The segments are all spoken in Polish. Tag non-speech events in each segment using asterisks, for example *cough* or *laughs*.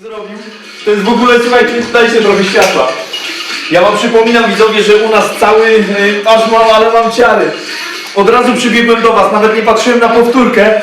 zrobił. To jest w ogóle, słuchajcie, dajcie trochę światła. Ja wam przypominam widzowie, że u nas cały, y, aż mam, ale mam ciary. Od razu przybiegłem do was, nawet nie patrzyłem na powtórkę,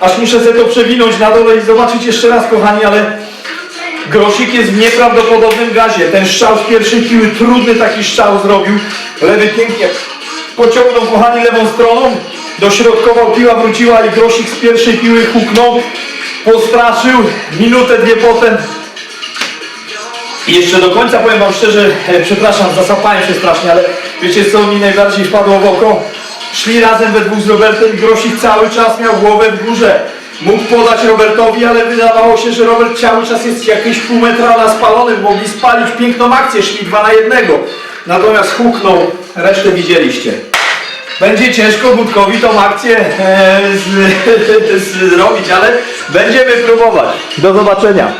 aż muszę sobie to przewinąć na dole i zobaczyć jeszcze raz, kochani, ale Grosik jest w nieprawdopodobnym gazie. Ten strzał z pierwszej piły, trudny taki strzał zrobił. Lewy pięknie pociągnął, kochani, lewą stroną. Dośrodkował, piła wróciła i Grosik z pierwszej piły huknął. Postraszył. Minutę, dwie potem. I jeszcze do końca powiem wam szczerze, e, przepraszam, zasapałem się strasznie, ale wiecie co mi najbardziej wpadło w oko? Szli razem we dwóch z Robertem i Grosik cały czas miał głowę w górze. Mógł podać Robertowi, ale wydawało się, że Robert cały czas jest jakieś pół metra na spalonym. Mogli spalić piękną akcję, szli dwa na jednego. Natomiast huknął, resztę widzieliście. Będzie ciężko Budkowi tą akcję e, *laughs* zrobić, ale będziemy próbować. Do zobaczenia.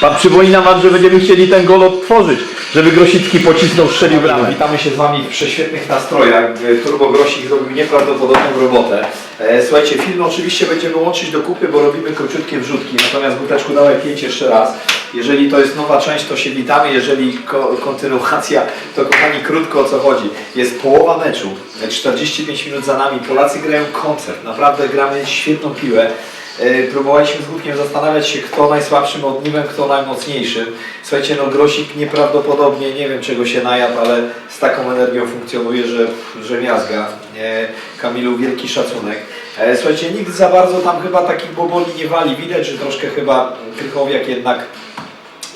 Pan przypominam wam, że będziemy chcieli ten gol odtworzyć, żeby Grosicki pocisnął, strzelił bramę. Witamy się z wami w prześwietnych nastrojach. Turbo Grosik zrobił nieprawdopodobną robotę. E, Słuchajcie, film oczywiście będziemy łączyć do kupy, bo robimy króciutkie wrzutki. Natomiast Buteczku dawaj pięć jeszcze raz. Jeżeli to jest nowa część, to się witamy. Jeżeli ko- kontynuacja, to kochani krótko o co chodzi. Jest połowa meczu, 45 minut za nami. Polacy grają koncert. Naprawdę gramy świetną piłę. E, Próbowaliśmy z Gutkiem zastanawiać się, kto najsłabszym ogniwem, kto najmocniejszym. Słuchajcie, no Grosik nieprawdopodobnie, nie wiem czego się najadł, ale z taką energią funkcjonuje, że, że miazga. E, Kamilu, wielki szacunek. E, Słuchajcie, nikt za bardzo tam chyba takich boboli nie wali. Widać, że troszkę chyba Krychowiak jednak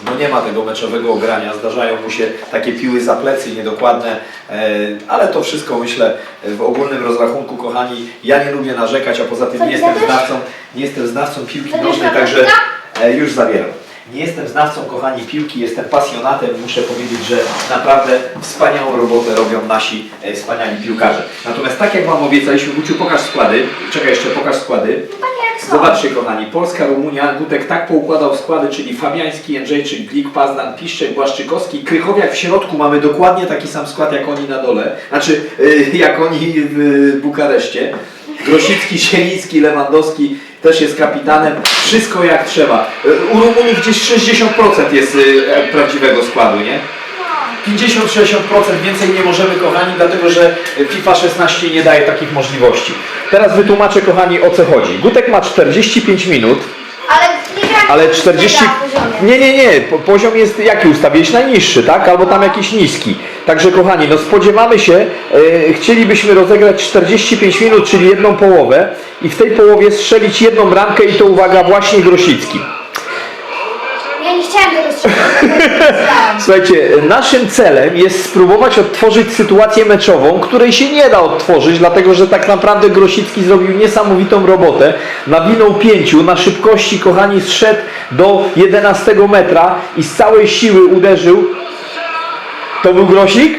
no nie ma tego meczowego ogrania, zdarzają mu się takie piły za plecy niedokładne, e, ale to wszystko myślę w ogólnym rozrachunku, kochani, ja nie lubię narzekać, a poza tym nie jestem znawcą, nie jestem znawcą piłki nożnej, także e, już zabieram. Nie jestem znawcą, kochani, piłki, jestem pasjonatem. Muszę powiedzieć, że naprawdę wspaniałą robotę robią nasi e, wspaniali piłkarze. Natomiast tak jak Wam obiecaliśmy, Guciu, pokaż składy. Czekaj jeszcze, pokaż składy. Zobaczcie kochani, Polska, Rumunia, Gutek tak poukładał składy, czyli Fabiański, Jędrzejczyk, Glik, Pazdan, Piszczek, Błaszczykowski, Krychowiak w środku mamy dokładnie taki sam skład jak oni na dole, znaczy y, jak oni w Bukareszcie. Grosicki, Zieliński, Lewandowski też jest kapitanem, wszystko jak trzeba. Y, U Rumunów gdzieś 60% jest y, prawdziwego składu, nie? 50-60% więcej nie możemy, kochani, dlatego że FIFA 16 nie daje takich możliwości. Teraz wytłumaczę, kochani, o co chodzi. Gutek ma 45 minut, Ale nie ale jak 40... na poziomie. Nie, nie, nie, po- poziom jest jaki ustawiłeś? Najniższy, tak? Albo tam jakiś niski. Także kochani, no spodziewamy się, e, chcielibyśmy rozegrać 45 minut, czyli jedną połowę i w tej połowie strzelić jedną bramkę i to uwaga, właśnie Grosicki. Nie chciałem tego strzelać. *laughs* Słuchajcie, naszym celem jest spróbować odtworzyć sytuację meczową, której się nie da odtworzyć, dlatego że tak naprawdę Grosicki zrobił niesamowitą robotę. Nawinął pięciu, na szybkości, kochani, zszedł do 11 metra i z całej siły uderzył. To był Grosik?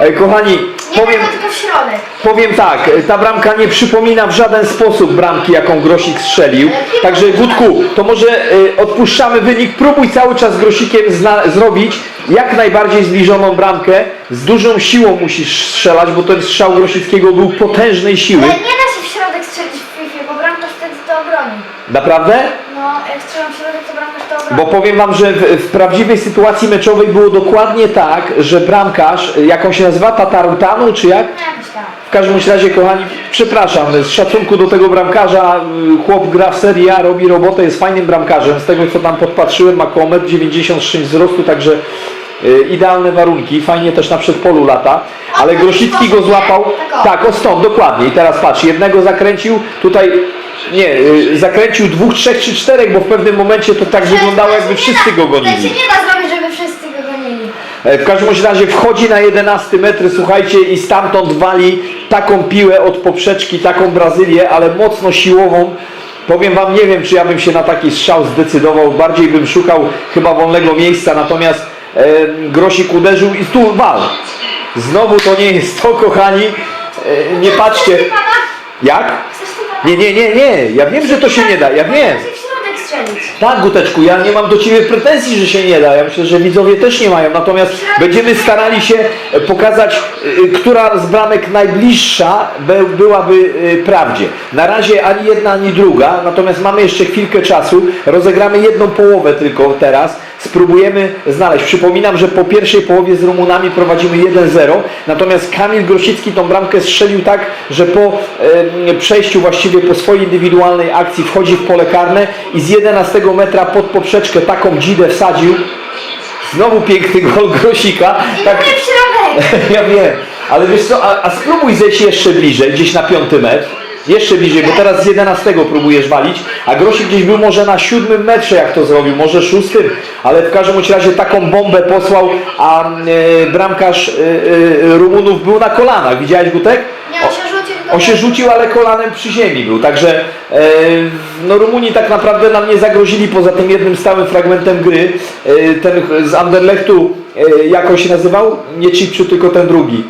No. Kochani, powiem, powiem tylko w środek. powiem tak, ta bramka nie przypomina w żaden sposób bramki, jaką Grosik strzelił. Także Gutku, to może y, odpuszczamy wynik, próbuj cały czas z Grosikiem zna, zrobić jak najbardziej zbliżoną bramkę. Z dużą siłą musisz strzelać, bo ten strzał Grosickiego był potężnej siły. Ale nie da się w środek strzelić w FIFA, bo bramkarz wtedy to obroni. Naprawdę? No, jak strzelam w środek, to obroni. Bo powiem wam, że w, w prawdziwej sytuacji meczowej było dokładnie tak, że bramkarz, y, jaką się nazywa, Tatarutanu, czy jak? W każdym razie, kochani, przepraszam, z szacunku do tego bramkarza, y, chłop gra w Serie A, robi robotę, jest fajnym bramkarzem. Z tego co tam podpatrzyłem, ma około 1,96 m wzrostu, także y, idealne warunki. Fajnie też na przedpolu lata. Ale Grosicki go złapał. Tak, o stąd, dokładnie. I teraz patrz, jednego zakręcił, tutaj nie, y, zakręcił dwóch, trzech czy czterech, bo w pewnym momencie to tak wyglądało, jakby wszyscy go To się gonili. nie da zrobić, żeby wszyscy go gonili. E, W każdym bądź razie wchodzi na 11 metry, słuchajcie, i stamtąd wali taką piłę od poprzeczki, taką Brazylię, ale mocno siłową. Powiem wam, nie wiem, czy ja bym się na taki strzał zdecydował, bardziej bym szukał chyba wolnego miejsca, natomiast e, Grosik uderzył i tu wal. Znowu to nie jest to, kochani. E, nie patrzcie. Pana? Jak? Nie, nie, nie, nie. Ja wiem, że to się nie da, ja wiem. Chcesz w środek strzelić. Tak, Guteczku, ja nie mam do Ciebie pretensji, że się nie da. Ja myślę, że widzowie też nie mają. Natomiast będziemy starali się e, pokazać, e, która z bramek najbliższa be- byłaby e, prawdzie. Na razie ani jedna, ani druga. Natomiast mamy jeszcze chwilkę czasu. Rozegramy jedną połowę tylko teraz. Spróbujemy znaleźć. Przypominam, że po pierwszej połowie z Rumunami prowadzimy 1-0. Natomiast Kamil Grosicki tą bramkę strzelił tak, że po e, przejściu właściwie po swojej indywidualnej akcji wchodzi w pole karne i z 11 metra pod poprzeczkę taką dzidę wsadził. Znowu piękny gol Grosika. Tak, *laughs* ja wiem, ale wiesz co, a, a spróbuj zejść jeszcze bliżej, gdzieś na piąty metr. Jeszcze bliżej, bo teraz z 11 próbujesz walić, a Grosik gdzieś był może na siódmym metrze, jak to zrobił, może szóstym, ale w każdym razie taką bombę posłał, a e, bramkarz e, e, Rumunów był na kolanach. Widziałeś Gutek? Nie, on się rzucił do On się rzucił, ale kolanem przy ziemi był, także e, no Rumuni tak naprawdę nam nie zagrozili poza tym jednym stałym fragmentem gry. E, ten z Anderlechtu, e, jak on się nazywał? Nie Cipciu, tylko ten drugi.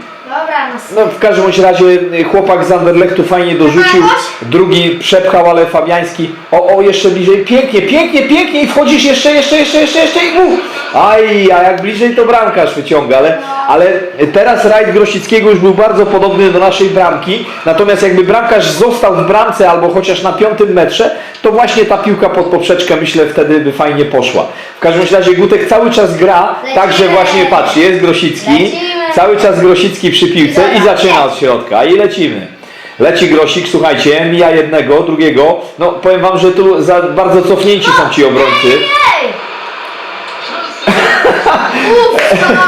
No. W każdym bądź razie y, chłopak z Anderlechtu fajnie dorzucił, drugi przepchał, ale Fabiański, o, o jeszcze bliżej, pięknie, pięknie, pięknie i wchodzisz jeszcze, jeszcze, jeszcze, jeszcze, jeszcze i mów. Aj, a jak bliżej to bramkarz wyciąga, ale, ale teraz rajd Grosickiego już był bardzo podobny do naszej bramki, natomiast jakby bramkarz został w bramce albo chociaż na piątym metrze, to właśnie ta piłka pod poprzeczkę myślę wtedy by fajnie poszła. W każdym razie Gutek cały czas gra, także właśnie patrz, jest Grosicki. Cały czas Grosicki przy piłce i zaczyna od środka i lecimy. Leci Grosik, słuchajcie, mija jednego, drugiego. No powiem wam, że tu za bardzo cofnięci są ci obrońcy. Ej! *laughs*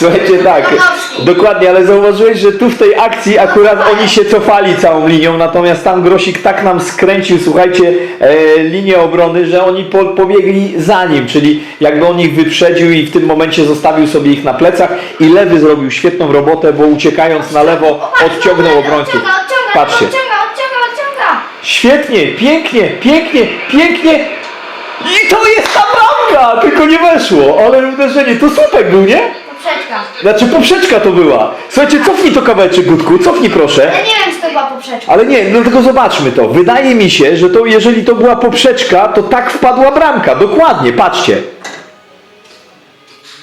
Słuchajcie, tak, dokładnie, ale zauważyłeś, że tu w tej akcji akurat oni się cofali całą linią, natomiast tam Grosik tak nam skręcił, słuchajcie, e, linię obrony, że oni po, pobiegli za nim, czyli jakby on ich wyprzedził i w tym momencie zostawił sobie ich na plecach i lewy zrobił świetną robotę, bo uciekając na lewo odciągnął obrońców. Odciąga, odciąga, Patrzcie. odciąga, odciąga, odciąga. Świetnie, pięknie, pięknie, pięknie. I to jest ta bramka! Tylko nie weszło, ale uderzenie. To słupek był, nie? Poprzeczka. Znaczy poprzeczka to była. Słuchajcie, cofnij to kawałeczek, Gutku, cofnij proszę. Ja nie wiem, czy to była poprzeczka. Ale nie, no tylko zobaczmy to. Wydaje mi się, że to jeżeli to była poprzeczka, to tak wpadła bramka. Dokładnie, patrzcie.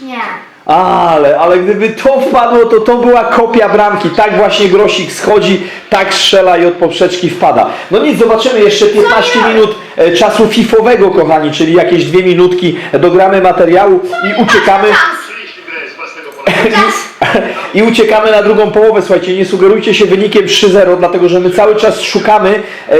Nie. Ale, ale gdyby to wpadło, to to była kopia bramki. Tak właśnie Grosik schodzi, tak strzela i od poprzeczki wpada. No nic, zobaczymy jeszcze 15 minut e, czasu fifowego, kochani, czyli jakieś dwie minutki dogramy materiału i uciekamy. I uciekamy na drugą połowę. Słuchajcie, nie sugerujcie się wynikiem 3-0, dlatego że my cały czas szukamy e,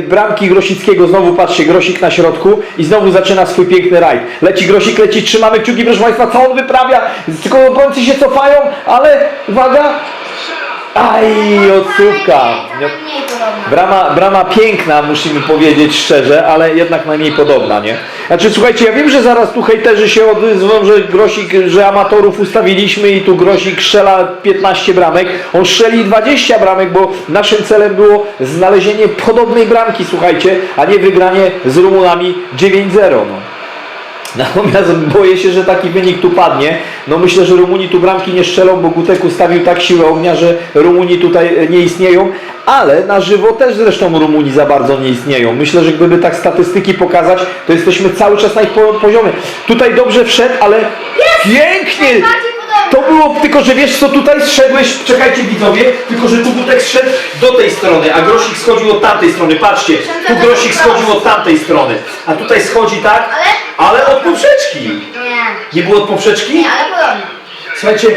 bramki Grosickiego. Znowu patrzcie, Grosik na środku i znowu zaczyna swój piękny rajd. Leci Grosik, leci, trzymamy kciuki, proszę Państwa, co on wyprawia? Tylko obrońcy się cofają, ale uwaga! Aj, podobna. Brama, brama piękna, musimy powiedzieć szczerze, ale jednak najmniej podobna, nie? Znaczy, słuchajcie, ja wiem, że zaraz tu hejterzy się odezwą, że Grosik, że amatorów ustawiliśmy i tu Grosik strzela 15 bramek. On strzeli 20 bramek, bo naszym celem było znalezienie podobnej bramki, słuchajcie, a nie wygranie z Rumunami 9-0, no. Natomiast boję się, że taki wynik tu padnie. No myślę, że Rumuni tu bramki nie strzelą, bo Gutek ustawił tak siłę ognia, że Rumuni tutaj e, nie istnieją, ale na żywo też zresztą Rumuni za bardzo nie istnieją. Myślę, że gdyby tak statystyki pokazać, to jesteśmy cały czas na ich po- poziomie. Tutaj dobrze wszedł, ale pięknie! To było, tylko że wiesz co, tutaj zszedłeś, czekajcie widzowie, tylko że tu Gutek szedł do tej strony, a Grosik schodził od tamtej strony, patrzcie, tu Grosik schodził od tamtej strony, a tutaj schodzi tak, Ale? od poprzeczki. Nie. Nie było od poprzeczki? Nie, ale podobna. Słuchajcie,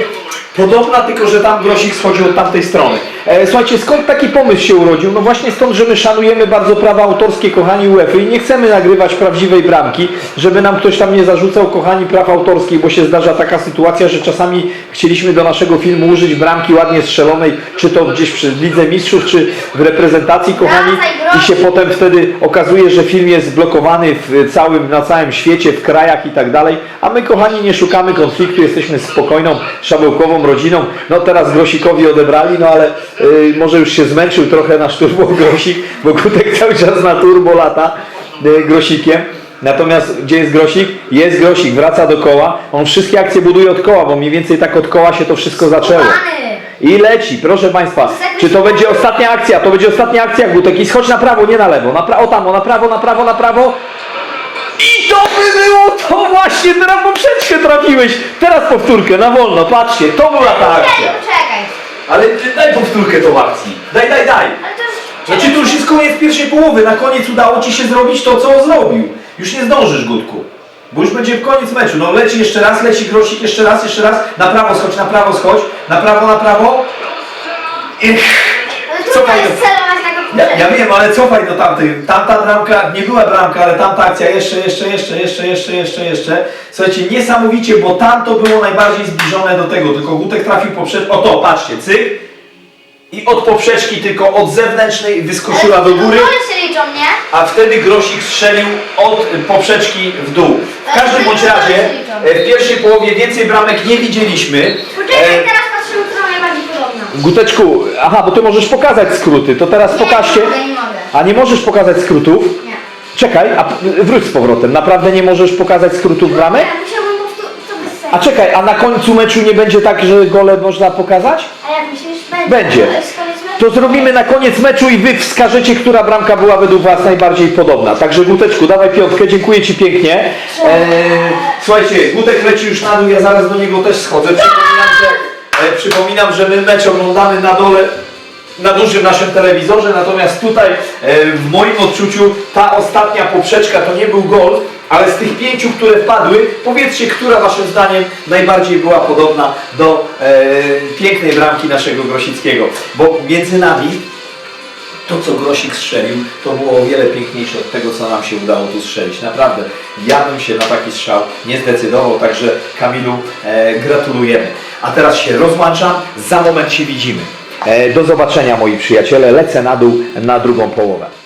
podobna, tylko że tam Grosik schodził od tamtej strony. E, słuchajcie, skąd taki pomysł się urodził? No właśnie stąd, że my szanujemy bardzo prawa autorskie, kochani UEFA i nie chcemy nagrywać prawdziwej bramki, żeby nam ktoś tam nie zarzucał, kochani, praw autorskich, bo się zdarza taka sytuacja, że czasami chcieliśmy do naszego filmu użyć bramki ładnie strzelonej, czy to gdzieś przy Lidze Mistrzów, czy w reprezentacji, kochani, i się potem wtedy okazuje, że film jest blokowany w całym, na całym świecie, w krajach i tak dalej, a my kochani nie szukamy konfliktu, jesteśmy spokojną, szabełkową rodziną. No teraz Grosikowi odebrali, no ale y, może już się zmęczył trochę nasz turbo Grosik, bo Gutek cały czas na turbo lata y, Grosikiem. Natomiast gdzie jest Grosik? Jest Grosik, wraca do koła. On wszystkie akcje buduje od koła, bo mniej więcej tak od koła się to wszystko zaczęło. I leci, proszę Państwa. Czy to będzie ostatnia akcja? To będzie ostatnia akcja, Gutek. I schodź na prawo, nie na lewo. Na pra- o tam, o, na prawo, na prawo, na prawo. I to by było to właśnie, teraz poprzeczkę trafiłeś. Teraz powtórkę, na wolno, patrzcie, to była ta akcja. Czekaj, poczekaj. Ale ty daj powtórkę tą akcji. Daj, daj, daj. Ale to już... Znaczy to już jest koniec pierwszej połowy. Na koniec udało ci się zrobić to, co on zrobił. Już nie zdążysz, Gutku. Bo już będzie koniec meczu. No leci jeszcze raz, leci grosik, jeszcze raz, jeszcze raz. Na prawo schodź, na prawo schodź. Na prawo, na prawo. I... Ale trudno jest celować Ja, ja wiem, ale cofaj do tamtej. Tamta bramka, nie była bramka, ale tamta akcja jeszcze, jeszcze, jeszcze, jeszcze, jeszcze, jeszcze, jeszcze. Słuchajcie, niesamowicie, bo tamto było najbardziej zbliżone do tego. Tylko Gutek trafił poprzeczkę. O to, patrzcie, cyk. I od poprzeczki tylko od zewnętrznej wyskoczyła do góry. Gole się liczą, nie? A wtedy Grosik strzelił od poprzeczki w dół. W każdym bądź razie e, w pierwszej połowie więcej bramek nie widzieliśmy. Poczekaj, E, teraz patrzymy, która najbardziej podobna. Guteczku, aha, bo ty możesz pokazać skróty, to teraz pokażcie. nie mogę, nie mogę. A nie możesz pokazać skrótów? Nie. Czekaj, a wróć z powrotem. Naprawdę nie możesz pokazać skrótów bramek? Ja musiałbym powtórzyć, to bez sensu. A czekaj, a na końcu meczu nie będzie tak, że gole można pokazać? A jak myślisz, będzie? Będzie. To jest koniec meczu? To zrobimy na koniec meczu i wy wskażecie, która bramka była według was najbardziej podobna. Także Guteczku, dawaj piątkę, dziękuję ci pięknie. Eee, słuchajcie, Gutek leci już na dół, ja zaraz do niego też schodzę. Przypominam, że, e, przypominam, że my mecz oglądamy na dole na dużym naszym telewizorze, natomiast tutaj e, w moim odczuciu ta ostatnia poprzeczka to nie był gol, ale z tych pięciu, które wpadły, powiedzcie, która waszym zdaniem najbardziej była podobna do e, pięknej bramki naszego Grosickiego, bo między nami to, co Grosik strzelił, to było o wiele piękniejsze od tego, co nam się udało tu strzelić. Naprawdę, ja bym się na taki strzał nie zdecydował, także Kamilu e, gratulujemy. A teraz się rozłączam, za moment się widzimy. E, do zobaczenia moi przyjaciele, lecę na dół na drugą połowę.